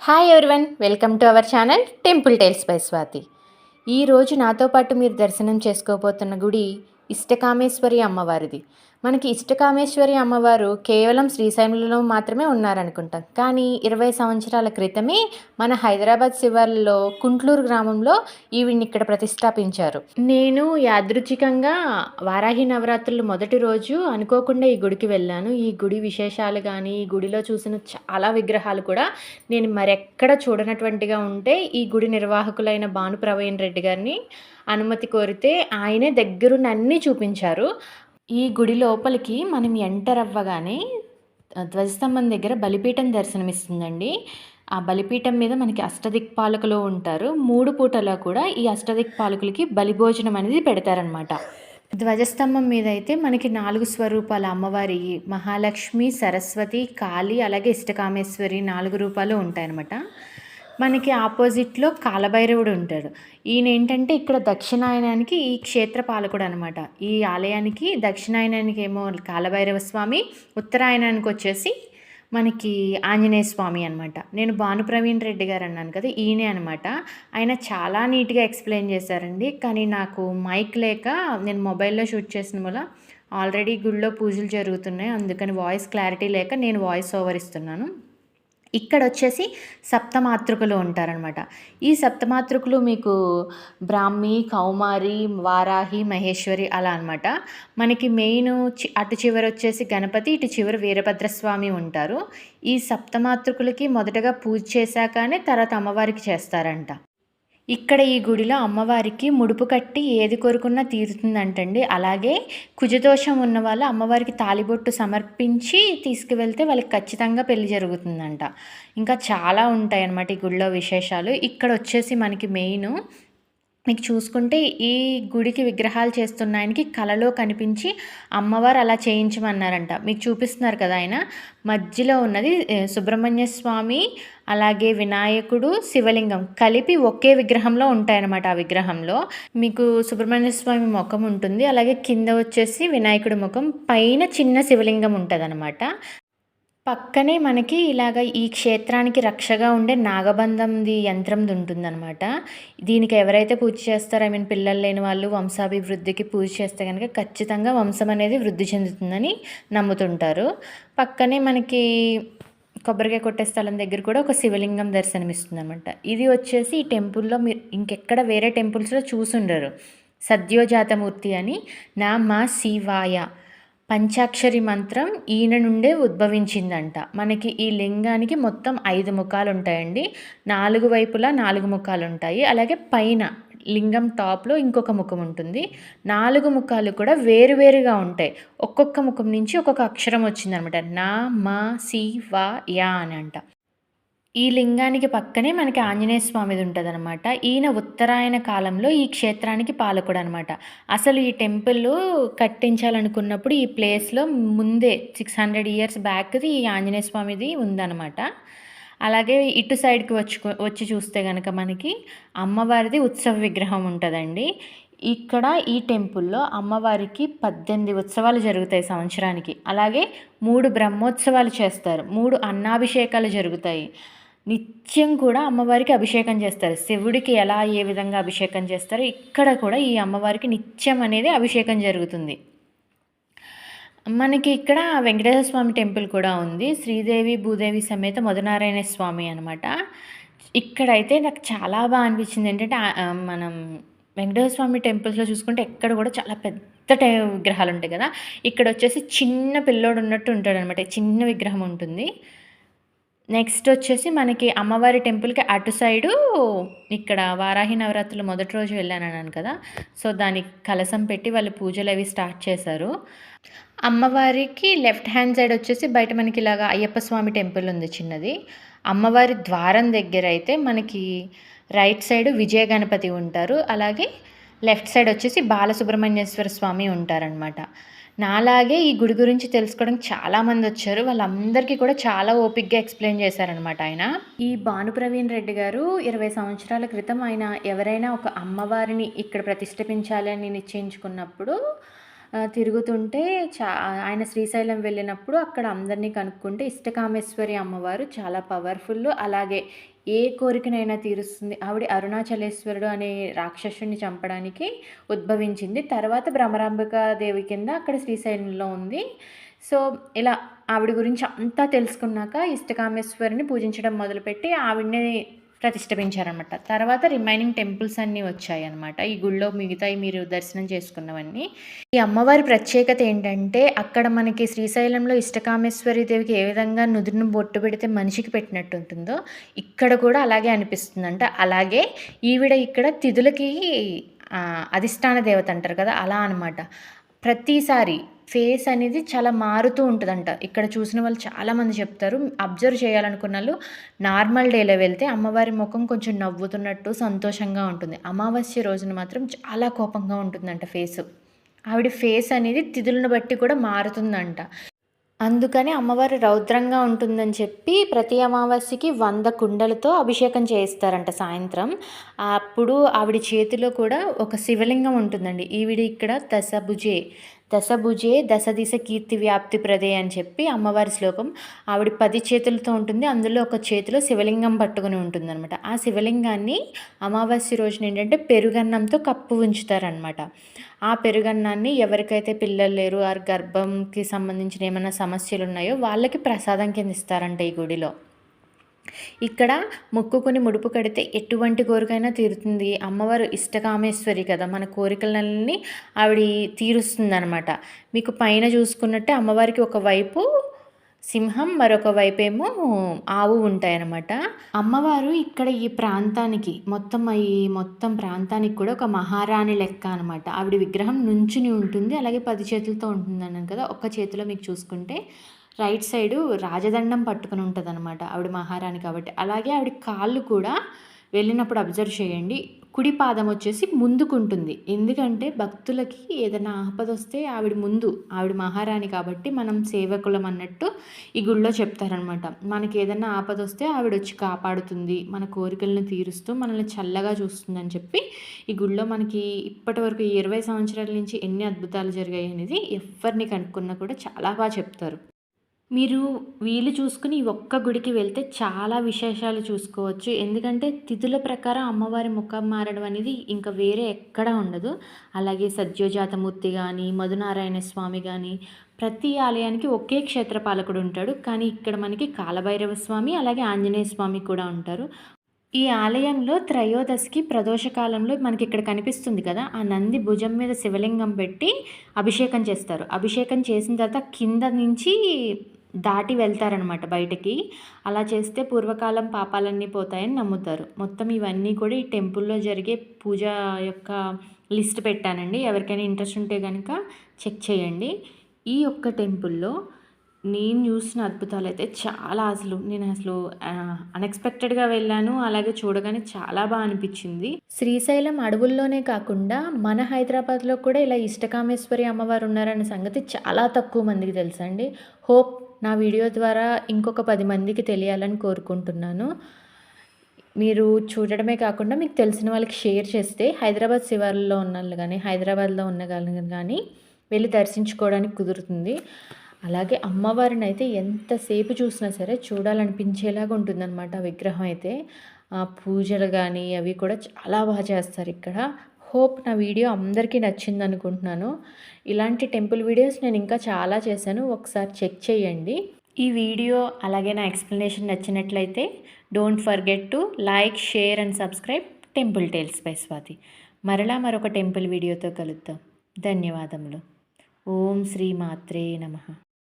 Hi everyone welcome to our channel Temple Tales by Swathi ఈరోజు నాతో పాటు మీరు దర్శనం చేసుకోబోతున్న గుడి ఇష్టకామేశ్వరి అమ్మవారిది. మనకి ఇష్టకామేశ్వరి అమ్మవారు కేవలం శ్రీశైలంలో మాత్రమే ఉన్నారనుకుంటాం. కానీ ఇరవై సంవత్సరాల క్రితమే మన హైదరాబాద్ శివార్లలో కుంట్లూరు గ్రామంలో ఈవిడ్ని ఇక్కడ ప్రతిష్టాపించారు. నేను యాదృచ్ఛికంగా వారాహి నవరాత్రులు మొదటి రోజు అనుకోకుండా ఈ గుడికి వెళ్ళాను. ఈ గుడి విశేషాలు కానీ ఈ గుడిలో చూసిన చాలా విగ్రహాలు కూడా నేను మరెక్కడ చూడనటువంటిగా ఉంటే ఈ గుడి నిర్వాహకులైన భాను ప్రవీణ్ రెడ్డి గారిని అనుమతి కోరితే ఆయనే దగ్గరున్న అన్నీ చూపించారు. ఈ గుడి లోపలికి మనం ఎంటర్ అవ్వగానే ధ్వజస్తంభం దగ్గర బలిపీఠం దర్శనమిస్తుందండి. ఆ బలిపీఠం మీద మనకి అష్టదిక్పాలకులు ఉంటారు. మూడు పూటలా కూడా ఈ అష్టదిక్పాలకులకి బలిభోజనం అనేది పెడతారనమాట ధ్వజస్తంభం మీద అయితే మనకి నాలుగు స్వరూపాల అమ్మవారి మహాలక్ష్మి సరస్వతి కాళి అలాగే ఇష్టకామేశ్వరి నాలుగు రూపాలు ఉంటాయన్నమాట. మనకి ఆపోజిట్లో కాలభైరవుడు ఉంటాడు. ఈయన ఏంటంటే ఇక్కడ దక్షిణాయనానికి ఈ క్షేత్ర పాలకుడు అనమాట ఈ ఆలయానికి దక్షిణాయనానికి ఏమో కాలభైరవ స్వామి ఉత్తరాయణానికి వచ్చేసి మనకి ఆంజనేయ స్వామి అనమాట నేను భాను ప్రవీణ్ రెడ్డి గారు అన్నాను కదా ఈయనే అనమాట ఆయన చాలా నీట్గా ఎక్స్ప్లెయిన్ చేశారండి. కానీ నాకు మైక్ లేక నేను మొబైల్లో షూట్ చేసిన వల్ల ఆల్రెడీ గుళ్ళో పూజలు జరుగుతున్నాయి. అందుకని వాయిస్ క్లారిటీ లేక నేను వాయిస్ ఓవర్ ఇస్తున్నాను. ఇక్కడ వచ్చేసి సప్తమాతృకులు ఉంటారనమాట ఈ సప్తమాతృకులు మీకు బ్రాహ్మి కౌమారి వారాహి మహేశ్వరి అలా అనమాట మనకి మెయిన్ అటు చివర వచ్చేసి గణపతి ఇటు చివరి వీరభద్రస్వామి ఉంటారు. ఈ సప్తమాతృకులకి మొదటగా పూజ చేశాకనే తర్వాత అమ్మవారికి చేస్తారంట. ఇక్కడ ఈ గుడిలో అమ్మవారికి ముడుపు కట్టి ఏది కోరుకున్నా తీరుతుందంటండి. అలాగే కుజదోషం ఉన్న వాళ్ళు అమ్మవారికి తాలిబొట్టు సమర్పించి తీసుకువెళ్తే వాళ్ళకి ఖచ్చితంగా పెళ్ళి జరుగుతుందంట. ఇంకా చాలా ఉంటాయి అన్నమాట ఈ గుడిలో విశేషాలు. ఇక్కడ వచ్చేసి మనకి మెయిన్ మీకు చూసుకుంటే ఈ గుడికి విగ్రహాలు చేస్తున్న ఆయనకి కలలో కనిపించి అమ్మవారు అలా చేయించమన్నారంట. మీకు చూపిస్తున్నారు కదా ఆయన. మధ్యలో ఉన్నది సుబ్రహ్మణ్య స్వామి అలాగే వినాయకుడు శివలింగం కలిపి ఒకే విగ్రహంలో ఉంటాయన్నమాట ఆ విగ్రహంలో. మీకు సుబ్రహ్మణ్య స్వామి ముఖం ఉంటుంది అలాగే కింద వచ్చేసి వినాయకుడి ముఖం పైన చిన్న శివలింగం ఉంటుంది పక్కనే మనకి ఇలాగ ఈ క్షేత్రానికి రక్షగా ఉండే నాగబంధంది యంత్రంది ఉంటుందన్నమాట. దీనికి ఎవరైతే పూజ చేస్తారో ఐ మీన్ పిల్లలు లేని వాళ్ళు వంశాభివృద్ధికి పూజ చేస్తే కనుక ఖచ్చితంగా వంశం అనేది వృద్ధి చెందుతుందని నమ్ముతుంటారు. పక్కనే మనకి కొబ్బరికాయ కొట్టే స్థలం దగ్గర కూడా ఒక శివలింగం దర్శనమిస్తుంది అనమాట ఇది వచ్చేసి ఈ టెంపుల్లో మీరు ఇంకెక్కడ వేరే టెంపుల్స్లో చూసుండరు. సద్యోజాతమూర్తి అని నా మా శివాయ పంచాక్షరి మంత్రం ఈయన నుండే ఉద్భవించిందంట. మనకి ఈ లింగానికి మొత్తం ఐదు ముఖాలు ఉంటాయండి నాలుగు వైపులా నాలుగు ముఖాలు ఉంటాయి అలాగే పైన లింగం టాప్లో ఇంకొక ముఖం ఉంటుంది. నాలుగు ముఖాలు కూడా వేరువేరుగా ఉంటాయి. ఒక్కొక్క ముఖం నుంచి ఒక్కొక్క అక్షరం వచ్చిందనమాట. నా మా సి వా యా అని అంట ఈ లింగానికి పక్కనే మనకి ఆంజనేయ స్వామిది ఉంటుంది అనమాట ఈయన ఉత్తరాయణ కాలంలో ఈ క్షేత్రానికి పాలకుడు అనమాట అసలు ఈ టెంపుల్ కట్టించాలనుకున్నప్పుడు ఈ ప్లేస్లో ముందే సిక్స్ హండ్రెడ్ ఇయర్స్ బ్యాక్ది ఈ ఆంజనేయ స్వామిది ఉందన్నమాట. అలాగే ఇటు సైడ్కి వచ్చి వచ్చి చూస్తే కనుక మనకి అమ్మవారిది ఉత్సవ విగ్రహం ఉంటుందండి. ఇక్కడ ఈ టెంపుల్లో అమ్మవారికి పద్దెనిమిది ఉత్సవాలు జరుగుతాయి సంవత్సరానికి. అలాగే మూడు బ్రహ్మోత్సవాలు చేస్తారు. మూడు అన్నాభిషేకాలు జరుగుతాయి. నిత్యం కూడా అమ్మవారికి అభిషేకం చేస్తారు. శివుడికి ఎలా ఏ విధంగా అభిషేకం చేస్తారో ఇక్కడ కూడా ఈ అమ్మవారికి నిత్యం అనేది అభిషేకం జరుగుతుంది. మనకి ఇక్కడ వెంకటేశ్వర స్వామి టెంపుల్ కూడా ఉంది. శ్రీదేవి భూదేవి సమేత మధునారాయణ స్వామి అనమాట ఇక్కడైతే నాకు చాలా బాగా అనిపించింది ఏంటంటే మనం వెంకటేశ్వర స్వామి టెంపుల్స్లో చూసుకుంటే ఎక్కడ కూడా చాలా పెద్ద విగ్రహాలు ఉంటాయి కదా. ఇక్కడ వచ్చేసి చిన్న పిల్లోడు ఉన్నట్టు ఉంటాడు అనమాట చిన్న విగ్రహం ఉంటుంది. నెక్స్ట్ వచ్చేసి మనకి అమ్మవారి టెంపుల్కి అటు సైడు ఇక్కడ వారాహి నవరాత్రులు మొదటి రోజు వెళ్ళానన్నాను కదా. సో దానికి కలసం పెట్టి వాళ్ళు పూజలు అవి స్టార్ట్ చేశారు. అమ్మవారికి లెఫ్ట్ హ్యాండ్ సైడ్ వచ్చేసి బయట మనకి ఇలాగా అయ్యప్ప స్వామి టెంపుల్ ఉంది చిన్నది. అమ్మవారి ద్వారం దగ్గర అయితే మనకి రైట్ సైడ్ విజయ గణపతి ఉంటారు. అలాగే లెఫ్ట్ సైడ్ వచ్చేసి బాలసుబ్రహ్మణ్యేశ్వర స్వామి ఉంటారనమాట నాలాగే ఈ గుడి గురించి తెలుసుకోవడానికి చాలామంది వచ్చారు. వాళ్ళందరికీ కూడా చాలా ఓపిక్గా ఎక్స్ప్లెయిన్ చేశారనమాట ఆయన. ఈ భాను ప్రవీణ్ రెడ్డి గారు ఇరవై సంవత్సరాల క్రితం ఆయన ఎవరైనా ఒక అమ్మవారిని ఇక్కడ ప్రతిష్ఠించాలని నిశ్చయించుకున్నప్పుడు తిరుగుతుంటే చా ఆయన శ్రీశైలం వెళ్ళినప్పుడు అక్కడ అందరినీ కనుక్కుంటే ఇష్టకామేశ్వరి అమ్మవారు చాలా పవర్ఫుల్. అలాగే ఏ కోరికనైనా తీరుస్తుంది. ఆవిడ అరుణాచలేశ్వరుడు అనే రాక్షసుని చంపడానికి ఉద్భవించింది. తర్వాత భ్రమరాంబిక దేవి కింద అక్కడ శ్రీశైలంలో ఉంది. సో ఇలా ఆవిడ గురించి అంతా తెలుసుకున్నాక ఇష్టకామేశ్వరిని పూజించడం మొదలుపెట్టి ఆవిడని ప్రతిష్ఠించారనమాట తర్వాత రిమైనింగ్ టెంపుల్స్ అన్నీ వచ్చాయన్నమాట. ఈ గుళ్ళో మిగతాయి మీరు దర్శనం చేసుకున్నవన్నీ. ఈ అమ్మవారి ప్రత్యేకత ఏంటంటే అక్కడ మనకి శ్రీశైలంలో ఇష్టకామేశ్వరి దేవికి ఏ విధంగా నుదురును బొట్టు పెడితే మనిషికి పెట్టినట్టు ఉంటుందో ఇక్కడ కూడా అలాగే అనిపిస్తుందంట. అలాగే ఈవిడ ఇక్కడ తిథులకి అధిష్టాన దేవత అంటారు కదా అలా అనమాట ప్రతిసారి ఫేస్ అనేది చాలా మారుతూ ఉంటుందంట. ఇక్కడ చూసిన వాళ్ళు చాలామంది చెప్తారు అబ్జర్వ్ చేయాలనుకున్న వాళ్ళు నార్మల్ డేలో వెళ్తే అమ్మవారి ముఖం కొంచెం నవ్వుతున్నట్టు సంతోషంగా ఉంటుంది. అమావాస్య రోజున మాత్రం చాలా కోపంగా ఉంటుందంట ఫేస్. ఆవిడ ఫేస్ అనేది తిథులను బట్టి కూడా మారుతుందంట. అందుకని అమ్మవారు రౌద్రంగా ఉంటుందని చెప్పి ప్రతి అమావాస్యకి వంద కుండలతో అభిషేకం చేయిస్తారంట సాయంత్రం. అప్పుడు ఆవిడ చేతిలో కూడా ఒక శివలింగం ఉంటుందండి. ఈవిడ ఇక్కడ దశభుజే దశభుజే దశ దిశ కీర్తి వ్యాప్తి ప్రదే అని చెప్పి అమ్మవారి శ్లోకం ఆవిడ పది చేతులతో ఉంటుంది. అందులో ఒక చేతిలో శివలింగం పట్టుకుని ఉంటుంది అనమాట ఆ శివలింగాన్ని అమావాస్య రోజున ఏంటంటే పెరుగన్నంతో కప్పు ఉంచుతారనమాట ఆ పెరుగన్నాన్ని ఎవరికైతే పిల్లలు లేరు ఆ గర్భంకి సంబంధించిన ఏమైనా సమస్యలు ఉన్నాయో వాళ్ళకి ప్రసాదం కింద ఇస్తారంట ఈ గుడిలో. ఇక్కడ మొక్కుకొని ముడుపు కడితే ఎటువంటి కోరికైనా తీరుతుంది. అమ్మవారు ఇష్టకామేశ్వరి కదా. మన కోరికలన్నీ ఆవిడ తీరుస్తుంది మీకు పైన చూసుకున్నట్టే అమ్మవారికి ఒకవైపు సింహం మరొక వైపేమో ఆవు ఉంటాయన్నమాట. అమ్మవారు ఇక్కడ ఈ ప్రాంతానికి మొత్తం ఈ మొత్తం ప్రాంతానికి కూడా ఒక మహారాణి లెక్క అనమాట ఆవిడ విగ్రహం నుంచుని ఉంటుంది అలాగే పది చేతులతో ఉంటుంది అన్నాను కదా. ఒక్క చేతిలో మీకు చూసుకుంటే రైట్ సైడు రాజదండం పట్టుకుని ఉంటుంది అనమాట ఆవిడ మహారాణి కాబట్టి. అలాగే ఆవిడ కాళ్ళు కూడా వెళ్ళినప్పుడు అబ్జర్వ్ చేయండి. కుడి పాదం వచ్చేసి ముందుకుంటుంది. ఎందుకంటే భక్తులకి ఏదైనా ఆపద వస్తే ఆవిడ ముందు ఆవిడ మహారాణి కాబట్టి మనం సేవకులం అన్నట్టు ఈ గుళ్ళో చెప్తారనమాట మనకి ఏదైనా ఆపద వస్తే ఆవిడ వచ్చి కాపాడుతుంది మన కోరికలను తీరుస్తూ మనల్ని చల్లగా చూస్తుందని చెప్పి ఈ గుళ్ళో మనకి ఇప్పటి వరకు ఇరవై సంవత్సరాల నుంచి ఎన్ని అద్భుతాలు జరిగాయి అనేది ఎవరిని కనుక్కున్నా కూడా చాలా బాగా చెప్తారు. మీరు వీలు చూసుకుని ఒక్క గుడికి వెళ్తే చాలా విశేషాలు చూసుకోవచ్చు. ఎందుకంటే తిథుల ప్రకారం అమ్మవారి ముఖం మారడం అనేది ఇంకా వేరే ఎక్కడా ఉండదు. అలాగే సద్యోజాతమూర్తి కానీ మధునారాయణ స్వామి కానీ ప్రతి ఆలయానికి ఒకే క్షేత్రపాలకుడు ఉంటాడు. కానీ ఇక్కడ మనకి కాలభైరవ స్వామి అలాగే ఆంజనేయ స్వామి కూడా ఉంటారు. ఈ ఆలయంలో త్రయోదశికి ప్రదోష కాలంలో మనకి ఇక్కడ కనిపిస్తుంది కదా ఆ నంది భుజం మీద శివలింగం పెట్టి అభిషేకం చేస్తారు. అభిషేకం చేసిన తర్వాత కింద నుంచి దాటి వెళ్తారనమాట బయటకి. అలా చేస్తే పూర్వకాలం పాపాలన్నీ పోతాయని నమ్ముతారు. మొత్తం ఇవన్నీ కూడా ఈ టెంపుల్లో జరిగే పూజ యొక్క లిస్ట్ పెట్టానండి. ఎవరికైనా ఇంట్రెస్ట్ ఉంటే కనుక చెక్ చేయండి. ఈ ఒక్క టెంపుల్లో నేను చూసిన అద్భుతాలు అయితే చాలా అసలు నేను అసలు అన్ఎక్స్పెక్టెడ్గా వెళ్ళాను. అలాగే చూడగానే చాలా బాగా అనిపించింది. శ్రీశైలం అడవుల్లోనే కాకుండా మన హైదరాబాద్లో కూడా ఇలా ఇష్టకామేశ్వరి అమ్మవారు ఉన్నారన్న సంగతి చాలా తక్కువ మందికి తెలుసండి. హోప్ నా వీడియో ద్వారా ఇంకొక పది మందికి తెలియాలని కోరుకుంటున్నాను. మీరు చూడడమే కాకుండా మీకు తెలిసిన వాళ్ళకి షేర్ చేస్తే హైదరాబాద్ శివార్లలో ఉన్న కానీ హైదరాబాద్లో ఉన్న వాళ్ళని కానీ వెళ్ళి దర్శించుకోవడానికి కుదురుతుంది. అలాగే అమ్మవారిని అయితే ఎంతసేపు చూసినా సరే చూడాలనిపించేలాగా ఉంటుందన్నమాట ఆ విగ్రహం అయితే. పూజలు కానీ అవి కూడా చాలా బాగా చేస్తారు ఇక్కడ. హోప్ నా వీడియో అందరికీ నచ్చింది అనుకుంటున్నాను ఇలాంటి టెంపుల్ వీడియోస్ నేను ఇంకా చాలా చేశాను. ఒకసారి చెక్ చేయండి. ఈ వీడియో అలాగే నా ఎక్స్ప్లెనేషన్ నచ్చినట్లయితే don't forget to like share and subscribe Temple Tales by Swathi. మరలా మరొక టెంపుల్ వీడియోతో కలుద్దాం. ధన్యవాదములు. ఓం శ్రీ మాత్రే నమః.